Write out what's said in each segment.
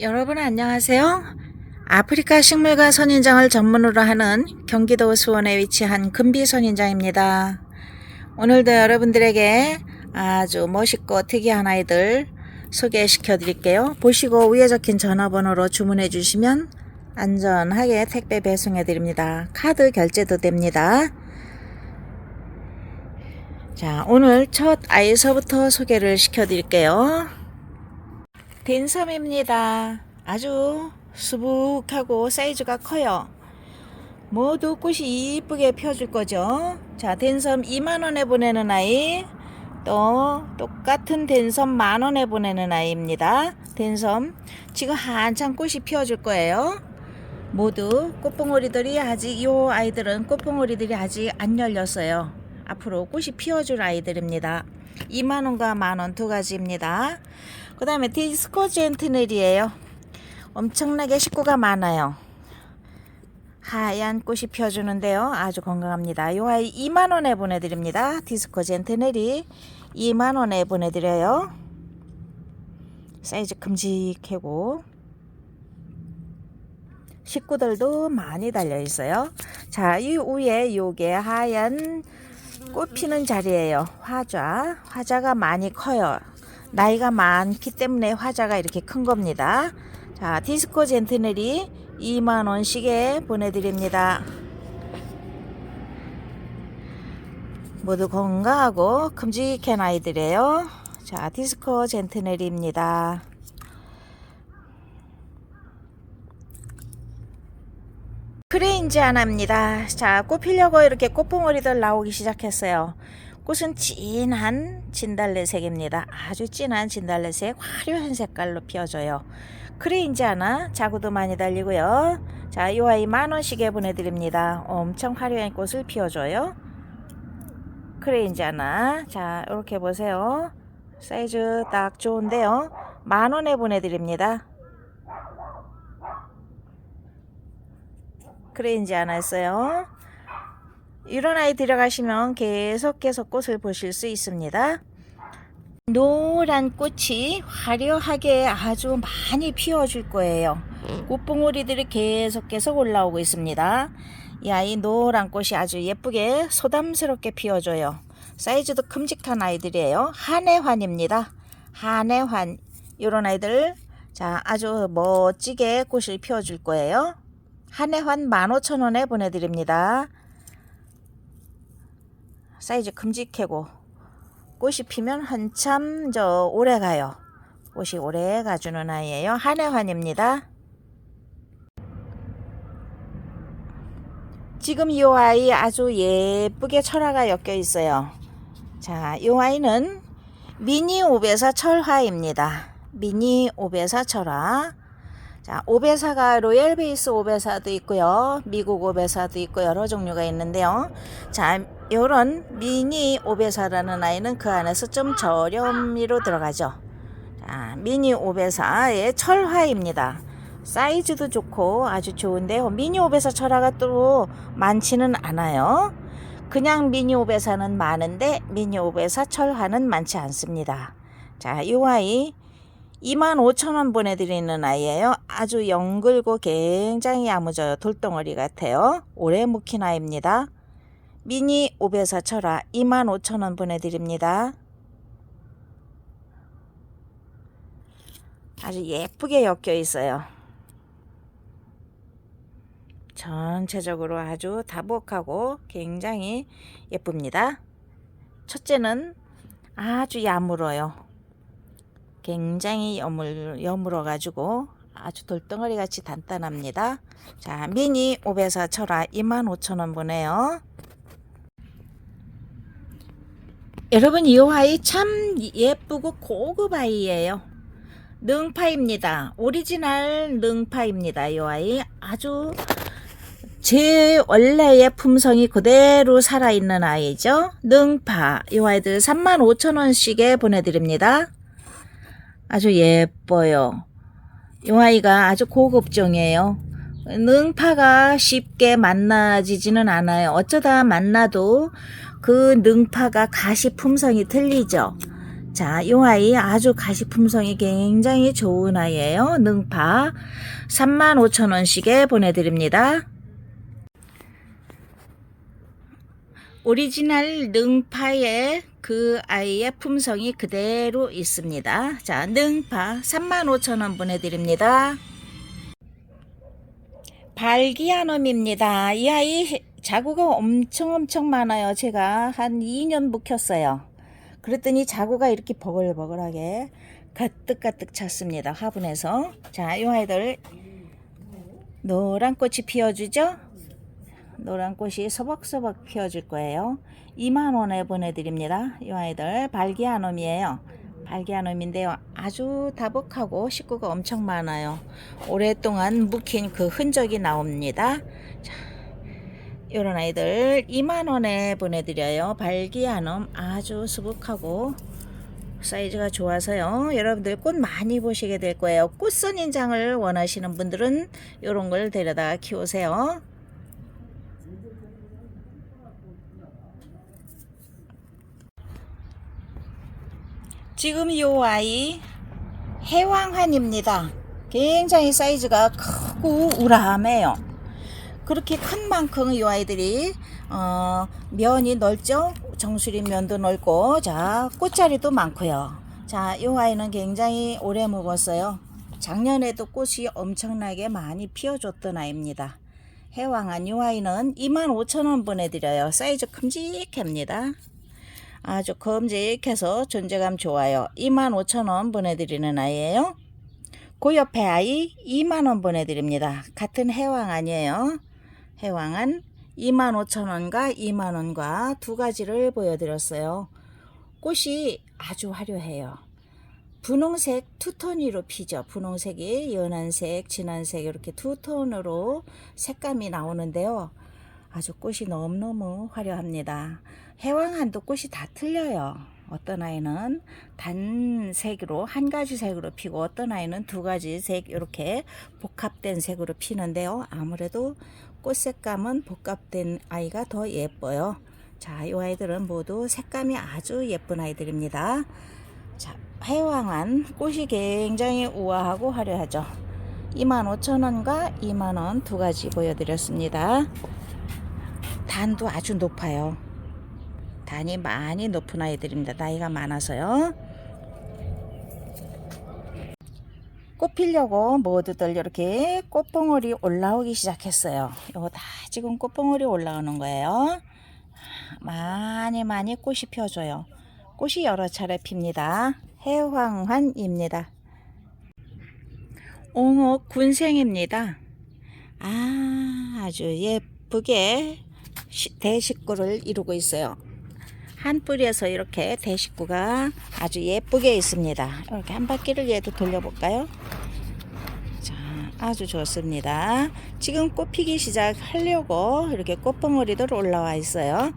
여러분 안녕하세요. 아프리카 식물과 선인장을 전문으로 하는 경기도 수원에 위치한 금비 선인장입니다. 오늘도 여러분들에게 아주 멋있고 특이한 아이들 소개시켜 드릴게요. 보시고 위에 적힌 전화번호로 주문해 주시면 안전하게 택배 배송해 드립니다. 카드 결제도 됩니다. 자, 오늘 첫 아이서부터 소개를 시켜 드릴게요. 댄섬입니다. 아주 수북하고 사이즈가 커요. 모두 꽃이 이쁘게 펴줄 거죠. 자, 댄섬 2만원에 보내는 아이. 또 똑같은 댄섬 만원에 보내는 아이입니다. 댄섬. 지금 한창 꽃이 피어줄 거예요. 모두 꽃봉오리들이 아직 이 아이들은 꽃봉오리들이 아직 안 열렸어요. 앞으로 꽃이 피어줄 아이들입니다. 2만원과 만원 두 가지입니다. 그 다음에 디스코 젠트넬이에요. 엄청나게 식구가 많아요. 하얀 꽃이 펴주는데요. 아주 건강합니다. 이 아이 2만원에 보내드립니다. 디스코 젠트넬이 2만원에 보내드려요. 사이즈 큼직하고 식구들도 많이 달려있어요. 자, 이 위에 요게 하얀 꽃 피는 자리예요. 화좌. 화자가 많이 커요. 나이가 많기 때문에 화자가 이렇게 큰 겁니다. 자, 디스코 젠트넬이 2만원씩에 보내드립니다. 모두 건강하고 큼직한 아이들이에요. 자, 디스코 젠트넬입니다. 크레인지 하나입니다. 자, 꽃 피려고 이렇게 꽃봉오리들 나오기 시작했어요. 꽃은 진한 진달래색입니다. 아주 진한 진달래색, 화려한 색깔로 피어져요. 크레인지 하나, 자구도 많이 달리고요. 자, 이 아이 만원씩에 보내드립니다. 엄청 화려한 꽃을 피워줘요. 크레인지 하나. 자, 이렇게 보세요. 사이즈 딱 좋은데요. 만원에 보내드립니다. 크레인지 하나 있어요. 아이 들어가시면 계속 계속 꽃을 보실 수 있습니다. 노란 꽃이 화려하게 아주 많이 피워줄 거예요. 꽃봉오리들이 계속 계속 올라오고 있습니다. 이 아이 노란 꽃이 아주 예쁘게 소담스럽게 피워줘요. 사이즈도 큼직한 아이들이에요. 한해환입니다. 한해환 이런 아이들 자 아주 멋지게 꽃을 피워줄 거예요. 한해환 15,000원에 보내드립니다. 사이즈 큼직하고 꽃이 피면 한참 저 오래 가요. 꽃이 오래 가주는 아이예요. 한해환입니다. 지금 이 아이 아주 예쁘게 철화가 엮여 있어요. 자, 이 아이는 미니 오베사 철화입니다. 미니 오베사 철화. 자, 오베사가 로얄 베이스 오베사도 있고요. 미국 오베사도 있고 여러 종류가 있는데요. 자, 요런 미니 오베사라는 아이는 그 안에서 좀 저렴이로 들어가죠. 자, 미니 오베사의 철화입니다. 사이즈도 좋고 아주 좋은데요. 미니 오베사 철화가 또 많지는 않아요. 그냥 미니 오베사는 많은데 미니 오베사 철화는 많지 않습니다. 자, 이 아이 25,000원 보내드리는 아이예요. 아주 영글고 굉장히 야무져요. 돌덩어리 같아요. 오래 묵힌 아이입니다. 미니 오베사 철화 25,000원 보내드립니다. 아주 예쁘게 엮여 있어요. 전체적으로 아주 다복하고 굉장히 예쁩니다. 첫째는 아주 야물어요. 굉장히 여물, 여물어 가지고 아주 돌덩어리 같이 단단합니다. 자, 미니 오베사 철화 25,000원 보내요. 여러분 이 아이 참 예쁘고 고급 아이예요. 능파입니다. 오리지널 능파입니다. 이 아이 아주 제 원래의 품성이 그대로 살아있는 아이죠. 능파 이 아이들 35,000원씩에 보내드립니다. 아주 예뻐요. 이 아이가 아주 고급종이에요. 능파가 쉽게 만나지지는 않아요. 어쩌다 만나도 그 능파가 가시 품성이 틀리죠. 자, 이 아이 아주 가시 품성이 굉장히 좋은 아이예요. 능파 35,000원씩에 보내드립니다. 오리지널 능파의 그 아이의 품성이 그대로 있습니다. 자, 능파 35,000원 보내드립니다. 발기한엄입니다. 이 아이 자구가 엄청 엄청 많아요. 제가 한 2년 묵혔어요. 그랬더니 자구가 이렇게 버글버글하게 가득가득 찼습니다. 화분에서. 자, 이 아이들 노란 꽃이 피어주죠? 노란 꽃이 서벅서벅 피어줄 거예요. 2만원에 보내드립니다. 이 아이들 발기한엄이에요. 발기한엄인데요. 아주 다복하고 식구가 엄청 많아요. 오랫동안 묵힌 그 흔적이 나옵니다. 자, 이런 아이들 2만원에 보내드려요. 발기한엄 아주 수북하고 사이즈가 좋아서요. 여러분들 꽃 많이 보시게 될 거예요. 꽃선인장을 원하시는 분들은 이런 걸 데려다 키우세요. 지금 이 아이 해왕환입니다. 굉장히 사이즈가 크고 우람해요. 그렇게 큰 만큼 이 아이들이 어, 면이 넓죠. 정수리 면도 넓고 자 꽃자리도 많고요. 자, 이 아이는 굉장히 오래 묵었어요. 작년에도 꽃이 엄청나게 많이 피어줬던 아이입니다. 해왕한 이 아이는 25,000원 보내드려요. 사이즈 큼직합니다. 아주 검직해서 존재감 좋아요. 25,000원 보내드리는 아이예요. 그 옆에 아이 2만원 보내드립니다. 같은 해왕 아니에요. 해왕은 25,000원과 2만원과 두 가지를 보여드렸어요. 꽃이 아주 화려해요. 분홍색 투톤으로 피죠. 분홍색이 연한색, 진한색 이렇게 투톤으로 색감이 나오는데요. 아주 꽃이 너무너무 화려합니다. 해왕한도 꽃이 다 틀려요. 어떤 아이는 단 색으로 한 가지 색으로 피고 어떤 아이는 두 가지 색 이렇게 복합된 색으로 피는데요. 아무래도 꽃 색감은 복합된 아이가 더 예뻐요. 자, 이 아이들은 모두 색감이 아주 예쁜 아이들입니다. 자, 해왕한 꽃이 굉장히 우아하고 화려하죠. 25,000원과 2만원 두 가지 보여드렸습니다. 단도 아주 높아요. 단이 많이 높은 아이들입니다. 나이가 많아서요. 꽃 피려고 모두들 이렇게 꽃봉오리 올라오기 시작했어요. 이거 다 지금 꽃봉오리 올라오는 거예요. 많이 많이 꽃이 펴줘요. 꽃이 여러 차례 핍니다. 해황환입니다. 옹옥 군생입니다. 아, 아주 예쁘게 시- 대식구를 이루고 있어요. 한 뿌리에서 이렇게 대식구가 아주 예쁘게 있습니다. 이렇게 한 바퀴를 얘도 돌려볼까요? 자, 아주 좋습니다. 지금 꽃 피기 시작하려고 이렇게 꽃봉오리들 올라와 있어요.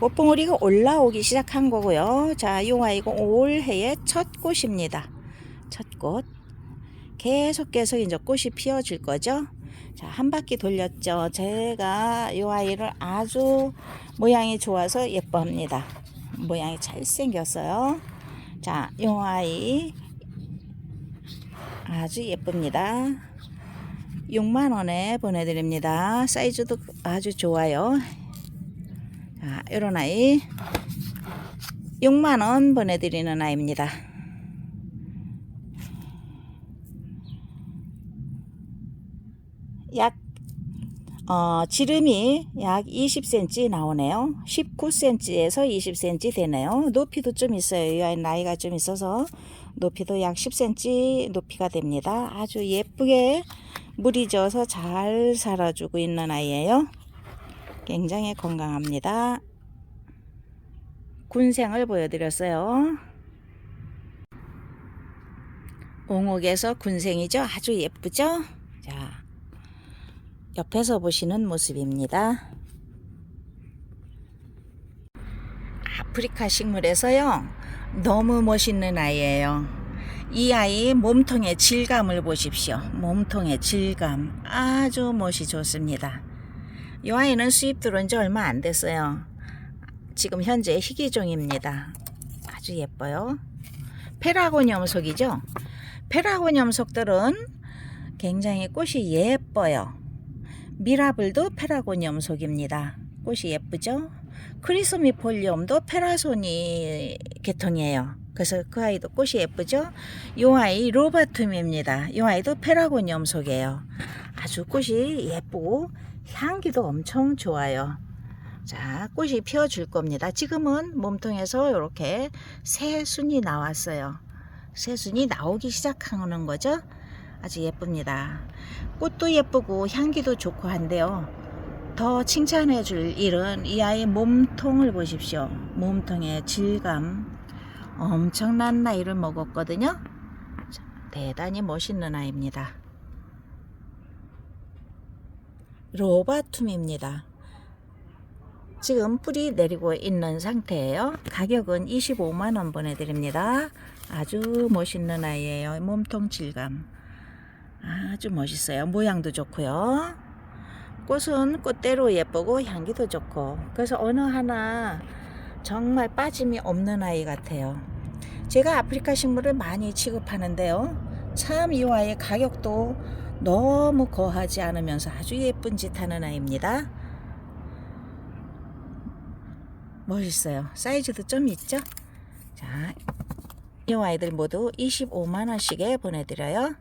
꽃봉오리가 올라오기 시작한 거고요. 자, 이 아이가 올해의 첫 꽃입니다. 첫 꽃. 계속 계속 이제 꽃이 피어질 거죠. 자, 한 바퀴 돌렸죠. 제가 이 아이를 아주 모양이 좋아서 예뻐합니다. 모양이 잘생겼어요. 자, 이 아이 아주 예쁩니다. 6만원에 보내드립니다. 사이즈도 아주 좋아요. 자, 이런 아이 6만원 보내드리는 아이입니다. 약 어, 지름이 약 20cm 나오네요. 19cm에서 20cm 되네요. 높이도 좀 있어요. 이 아이 나이가 좀 있어서 높이도 약 10cm 높이가 됩니다. 아주 예쁘게 물이 져서 잘 살아주고 있는 아이예요. 굉장히 건강합니다. 군생을 보여드렸어요. 옹옥에서 군생이죠. 아주 예쁘죠? 자, 옆에서 보시는 모습입니다. 아프리카 식물에서요. 너무 멋있는 아이예요. 이 아이 몸통의 질감을 보십시오. 몸통의 질감 아주 멋이 좋습니다. 이 아이는 수입 들어온 지 얼마 안 됐어요. 지금 현재 희귀종입니다. 아주 예뻐요. 페라고니엄 속이죠. 페라고니엄 속들은 굉장히 꽃이 예뻐요. 미라블도 페라고니엄 속입니다. 꽃이 예쁘죠? 크리스미폴리움도 페라소니 계통이에요. 그래서 그 아이도 꽃이 예쁘죠? 이 아이 로바툼입니다. 이 아이도 페라고니엄 속이에요. 아주 꽃이 예쁘고 향기도 엄청 좋아요. 자, 꽃이 피어줄 겁니다. 지금은 몸통에서 이렇게 새 순이 나왔어요. 새 순이 나오기 시작하는 거죠. 아주 예쁩니다. 꽃도 예쁘고 향기도 좋고 한데요. 더 칭찬해 줄 일은 이 아이 몸통을 보십시오. 몸통의 질감. 엄청난 나이를 먹었거든요. 자, 대단히 멋있는 아이입니다. 로바툼입니다. 지금 뿌리 내리고 있는 상태예요. 가격은 25만원 보내드립니다. 아주 멋있는 아이예요. 몸통 질감. 아주 멋있어요. 모양도 좋고요. 꽃은 꽃대로 예쁘고 향기도 좋고 그래서 어느 하나 정말 빠짐이 없는 아이 같아요. 제가 아프리카 식물을 많이 취급하는데요. 참 이 아이의 가격도 너무 거하지 않으면서 아주 예쁜 짓 하는 아이입니다. 멋있어요. 사이즈도 좀 있죠? 자, 이 아이들 모두 25만원씩에 보내드려요.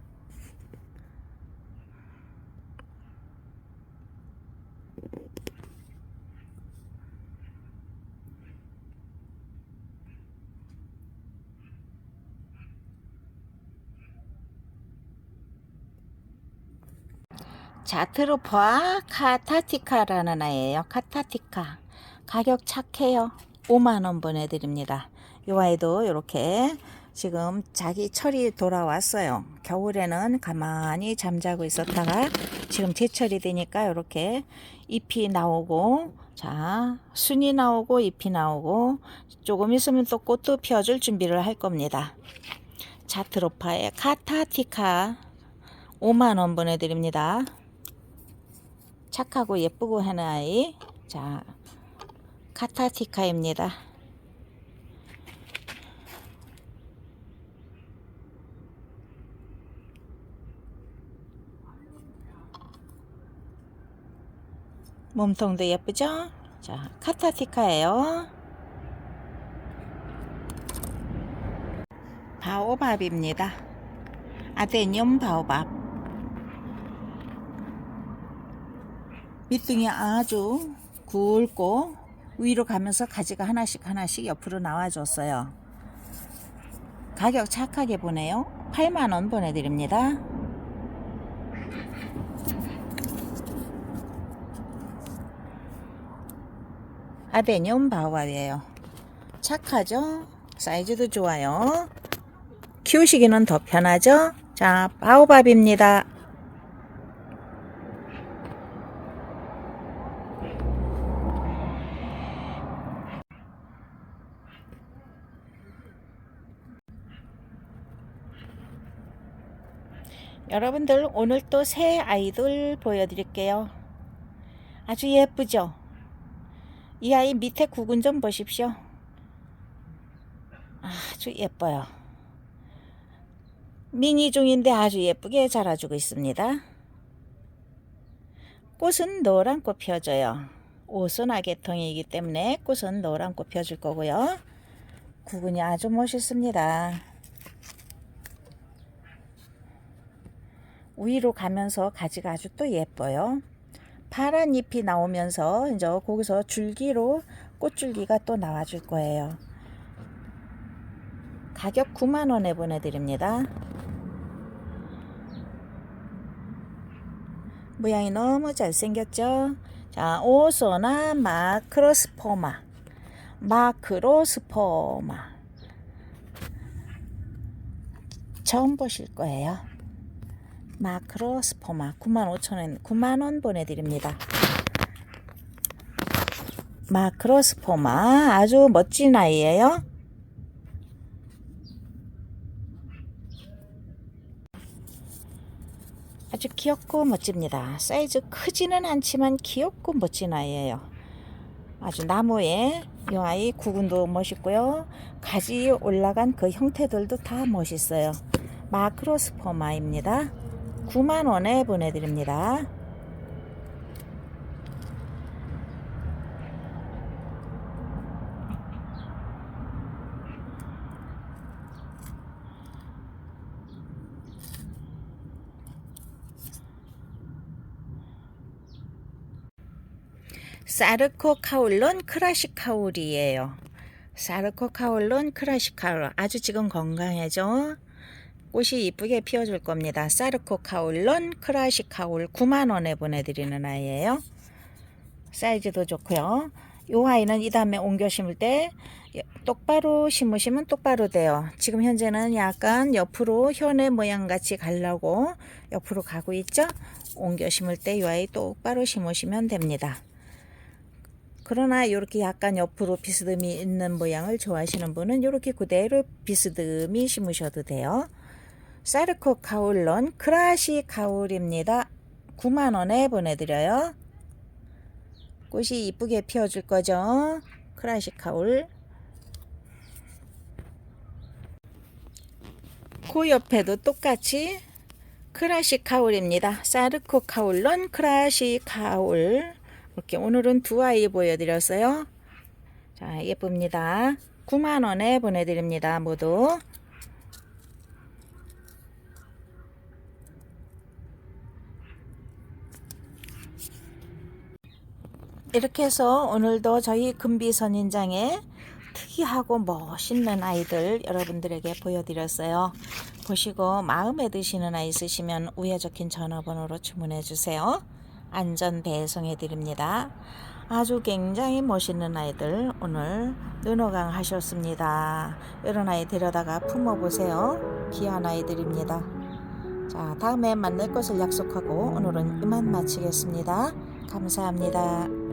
자트로퍼와 카타티카라는 아이예요. 카타티카. 가격 착해요. 5만원 보내드립니다. 이 아이도 이렇게 지금 자기 철이 돌아왔어요. 겨울에는 가만히 잠자고 있었다가 지금 제철이 되니까 이렇게 잎이 나오고 자 순이 나오고 잎이 나오고 조금 있으면 또 꽃도 피워줄 준비를 할 겁니다. 자트로파의 카타티카 5만원 보내드립니다. 착하고 예쁘고 하는 아이. 자, 카타티카입니다. 몸통도 예쁘죠? 자, 카타티카예요. 바오밥입니다. 아데니움 바오밥. 밑둥이 아주 굵고 위로 가면서 가지가 하나씩 하나씩 옆으로 나와줬어요. 가격 착하게 보내요. 8만원 보내드립니다. 아데니움 바오밥이에요. 착하죠? 사이즈도 좋아요. 키우시기는 더 편하죠? 자, 바오밥입니다. 여러분들 오늘 또 새 아이들 보여드릴게요. 아주 예쁘죠? 이 아이 밑에 구근 좀 보십시오. 아주 예뻐요. 미니 종인데 아주 예쁘게 자라주고 있습니다. 꽃은 노란 꽃 펴줘요. 옷은 아개통이기 때문에 꽃은 노란 꽃 펴줄 거고요. 구근이 아주 멋있습니다. 위로 가면서 가지가 아주 또 예뻐요. 파란 잎이 나오면서 이제 거기서 줄기로 꽃줄기가 또 나와줄 거예요. 가격 9만원에 보내드립니다. 모양이 너무 잘생겼죠? 자, 오소나 마크로스포마. 마크로스포마. 처음 보실 거예요. 마크로 스포마 95,000원 9만원 보내드립니다. 마크로 스포마 아주 멋진 아이예요. 아주 귀엽고 멋집니다. 사이즈 크지는 않지만 귀엽고 멋진 아이예요. 아주 나무에 이 아이 구근도 멋있고요. 가지 올라간 그 형태들도 다 멋있어요. 마크로스포마입니다. 9만원에 보내드립니다. 사르코 카울론 크라시 카울이에요. 사르코 카울론 크라시 카울 아주 지금 건강해져. 꽃이 이쁘게 피워줄 겁니다. 사르코 카울론 크라시 카울 9만 원에 보내드리는 아이예요. 사이즈도 좋고요. 이 아이는 이 다음에 옮겨 심을 때 똑바로 심으시면 똑바로 돼요. 지금 현재는 약간 옆으로 현의 모양 같이 가려고 옆으로 가고 있죠. 옮겨 심을 때이 아이 똑바로 심으시면 됩니다. 그러나 이렇게 약간 옆으로 비스듬히 있는 모양을 좋아하시는 분은 이렇게 그대로 비스듬히 심으셔도 돼요. 사르코 카울론 크라시 카울입니다. 9만원에 보내드려요. 꽃이 이쁘게 피워줄 거죠. 크라시 카울. 그 옆에도 똑같이 크라시 카울입니다. 사르코 카울론 크라시 카울. 이렇게 오늘은 두 아이 보여드렸어요. 자, 예쁩니다. 9만원에 보내드립니다. 모두. 이렇게 해서 오늘도 저희 금비선인장에 특이하고 멋있는 아이들 여러분들에게 보여드렸어요. 보시고 마음에 드시는 아이 있으시면 위에 적힌 전화번호로 주문해 주세요. 안전 배송해 드립니다. 아주 굉장히 멋있는 아이들 오늘 눈호강 하셨습니다. 이런 아이 데려다가 품어 보세요. 귀한 아이들입니다. 자, 다음에 만날 것을 약속하고 오늘은 이만 마치겠습니다. 감사합니다.